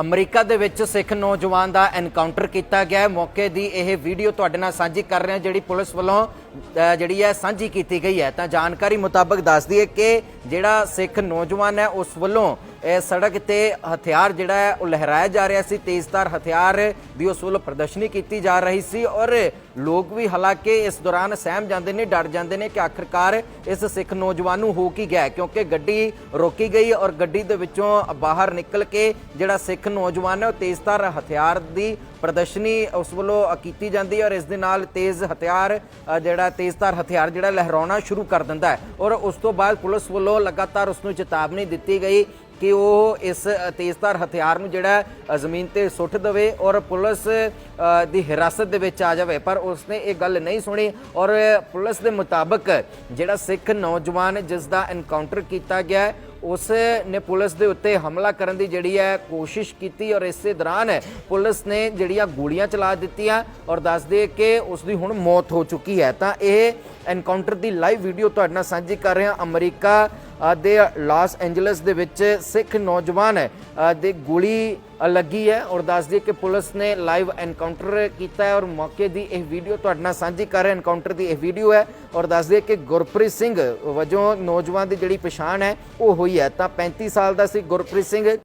America ਦੇ ਵਿੱਚ ਸਿੱਖ ਨੌਜਵਾਨ ਦਾ ਐਨਕਾਊਂਟਰ ਕੀਤਾ ਗਿਆ ਹੈ। ਮੌਕੇ ਦੀ ਇਹ ਵੀਡੀਓ ਤੁਹਾਡੇ ਨਾਲ ਸਾਂਝੀ ਕਰ ਰਹੇ ਹਾਂ, ਜਿਹੜੀ ਪੁਲਿਸ ਵੱਲੋਂ ਜਿਹੜੀ ਹੈ, ਸਾਂਝੀ ਕੀਤੀ ਗਈ ਹੈ ਤਾਂ ਜਾਣਕਾਰੀ ਮੁਤਾਬਕ ਦੱਸਦੀ ਹੈ ਕਿ ਜਿਹੜਾ ਸਿੱਖ ਨੌਜਵਾਨ ਹੈ, ਉਸ ਵੱਲੋਂ ਸੜਕ ਤੇ ਹਥਿਆਰ ਜਿਹੜਾ ਹੈ ਉਹ ਲਹਿਰਾਇਆ ਜਾ ਰਿਹਾ ਸੀ। ਤੇਜ਼ਧਾਰ ਹਥਿਆਰ ਦੀ ਉਸ ਵੱਲੋਂ ਪ੍ਰਦਰਸ਼ਨੀ ਕੀਤੀ ਜਾ ਰਹੀ ਸੀ ਔਰ ਲੋਕ ਵੀ ਹਾਲਾਂਕਿ ਇਸ ਦੌਰਾਨ ਸਹਿਮ ਜਾਂਦੇ ਨੇ ਡਰ ਜਾਂਦੇ ਨੇ ਕਿ ਆਖਰਕਾਰ ਇਸ ਸਿੱਖ ਨੌਜਵਾਨ ਨੂੰ ਹੋ ਕੀ ਗਿਆ ਕਿਉਂਕਿ ਗੱਡੀ ਰੋਕੀ ਗਈ ਔਰ ਗੱਡੀ ਦੇ ਵਿੱਚੋਂ ਬਾਹਰ ਨਿਕਲ ਕੇ ਜਿਹੜਾ ਸਿੱਖ ਨੌਜਵਾਨ ਹੈ ਉਹ ਤੇਜ਼ਧਾਰ ਹਥਿਆਰ ਦੀ ਪ੍ਰਦਰਸ਼ਨੀ ਉਸ ਵੱਲੋਂ ਕੀਤੀ ਜਾਂਦੀ ਹੈ ਔਰ ਇਸ ਦੇ ਨਾਲ ਤੇਜ਼ ਹਥਿਆਰ ਅ, ਜਿਹੜਾ ਤੇਜ਼ਧਾਰ ਹਥਿਆਰ ਜਿਹੜਾ ਲਹਿਰਾਉਣਾ ਸ਼ੁਰੂ ਕਰ ਦਿੰਦਾ ਹੈ। ਔਰ ਉਸ ਤੋਂ ਬਾਅਦ ਪੁਲਿਸ ਵੱਲੋਂ ਲਗਾਤਾਰ ਉਸ ਨੂੰ ਚੇਤਾਵਨੀ ਦਿੱਤੀ ਗਈ ਕਿ ਉਹ ਇਸ ਅ, ਤੇਜ਼ਧਾਰ ਹਥਿਆਰ ਨੂੰ ਜਿਹੜਾ ਜ਼ਮੀਨ ਤੇ ਸੁੱਟ ਦੇਵੇ ਔਰ ਪੁਲਿਸ ਦੀ ਹਿਰਾਸਤ ਦੇ ਵਿੱਚ ਆ ਜਾਵੇ। ਪਰ ਉਸਨੇ ਇਹ ਗੱਲ ਨਹੀਂ ਸੁਣੀ ਔਰ ਪੁਲਿਸ ਦੇ ਮੁਤਾਬਕ ਜਿਹੜਾ ਸਿੱਖ ਨੌਜਵਾਨ ਜਿਸ ਦਾ ਐਨਕਾਊਂਟਰ ਕੀਤਾ ਗਿਆ ਉਸ ਨੇ ਪੁਲਿਸ ਦੇ ਉੱਤੇ ਹਮਲਾ ਕਰਨ ਦੀ ਜਿਹੜੀ ਹੈ ਕੋਸ਼ਿਸ਼ ਕੀਤੀ ਔਰ ਇਸੇ ਦੌਰਾਨ ਪੁਲਿਸ ਨੇ ਜਿਹੜੀਆਂ ਗੋਲੀਆਂ ਚਲਾ ਦਿੱਤੀਆਂ ਔਰ ਦੱਸ ਦੇ ਕਿ ਉਸ ਦੀ ਹੁਣ ਮੌਤ ਹੋ ਚੁੱਕੀ ਹੈ। ਤਾਂ ਇਹ ਐਨਕਾਊਂਟਰ ਦੀ ਲਾਈਵ ਵੀਡੀਓ ਤੁਹਾਡੇ ਨਾਲ ਸਾਂਝੀ ਕਰ ਰਹੇ ਹਾਂ ਅਮਰੀਕਾ ਦੇ ਲਾਸ ਐਂਜਲਸ ਦੇ ਵਿੱਚ ਸਿੱਖ ਨੌਜਵਾਨ ਅ, ਦੇ ਗੋਲੀ ਲੱਗੀ ਹੈ ਔਰ ਦੱਸ ਦਈਏ ਕਿ ਪੁਲਿਸ ਨੇ ਲਾਈਵ ਐਨਕਾਊਂਟਰ ਕੀਤਾ ਹੈ ਔਰ ਮੌਕੇ ਦੀ ਇਹ ਵੀਡੀਓ ਤੁਹਾਡੇ ਨਾਲ ਸਾਂਝੀ ਕਰ ਰਹੇ ਐਨਕਾਊਂਟਰ ਦੀ ਇਹ ਵੀਡੀਓ ਹੈ ਔਰ ਦੱਸ ਦਈਏ ਕਿ ਗੁਰਪ੍ਰੀਤ ਸਿੰਘ ਵਜੋਂ ਨੌਜਵਾਨ ਦੀ ਜਿਹੜੀ ਪਛਾਣ ਹੈ ਉਹ ਹੋਈ ਹੈ। ਤਾਂ 35 ਸਾਲ ਦਾ ਸੀ ਗੁਰਪ੍ਰੀਤ ਸਿੰਘ।